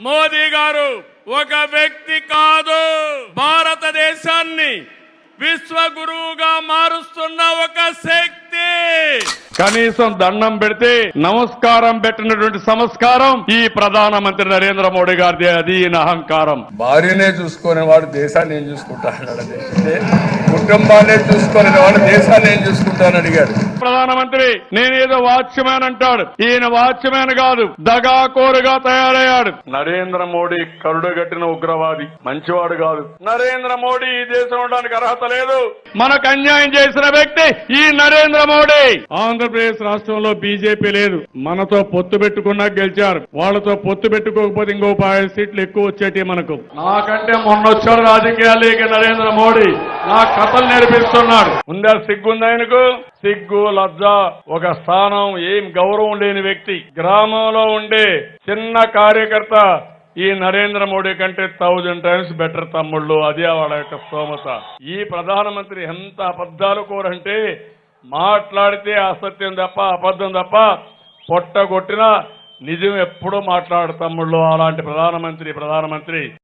మోదీ గారు ఒక వ్యక్తి కాదు. భారతదేశాన్ని విశ్వ గురువుగా మారుస్తున్న ఒక శక్తి. కనీసం దండం పెడితే నమస్కారం పెట్టినటువంటి సంస్కారం ఈ ప్రధానమంత్రి నరేంద్ర మోడీ గారిది. అది అహంకారం. భార్యనే చూసుకునే వాడు దేశాన్ని ఏం చూసుకుంటా అన్నాడు అది. అంటే కుటుంబాన్నే చూసుకునే వాడు దేశాన్ని ఏం చూసుకుంటానని అడిగాడు. ప్రధానమంత్రి నేనేదో వాచ్మ్యాన్ అంటాడు. ఈయన వాచ్మ్యాన్ కాదు దగాకోరుగా తయారయ్యాడు. నరేంద్ర మోడీ కరుడుగట్టిన ఉగ్రవాది మంచివాడు కాదు. నరేంద్ర మోడీ ఈ దేశం ఉండడానికి అర్హత లేదు. మనకు అన్యాయం చేసిన వ్యక్తి ఈ నరేంద్ర మోడీ. ఆంధ్రప్రదేశ్ రాష్ట్రంలో బీజేపీ లేదు. మనతో పొత్తు పెట్టుకున్నా గెలిచారు. వాళ్ళతో పొత్తు పెట్టుకోకపోతే ఇంకో పది సీట్లు ఎక్కువ వచ్చేటి మనకు. నాకంటే మొన్న వచ్చాడు రాజకీయాల్లోకి నరేంద్ర మోడీ. నా కథలు నేర్పిస్తున్నాడు. ఉందా సిగ్గుంది ఆయనకు? సిగ్గు లజ్జ ఒక స్థానం ఏం గౌరవం లేని వ్యక్తి. గ్రామంలో ఉండే చిన్న కార్యకర్త ఈ నరేంద్ర మోడీ కంటే థౌజండ్ టైమ్స్ బెటర్ తమ్ముళ్ళు. అదే వాళ్ళ యొక్క స్తోమత. ఈ ప్రధానమంత్రి ఎంత అబద్ధాలు కోరంటే మాట్లాడితే అసత్యం తప్ప అబద్ధం తప్ప పొట్టగొట్టినా నిజం ఎప్పుడూ మాట్లాడు తమ్ముళ్ళు. అలాంటి ప్రధానమంత్రి ప్రధానమంత్రి.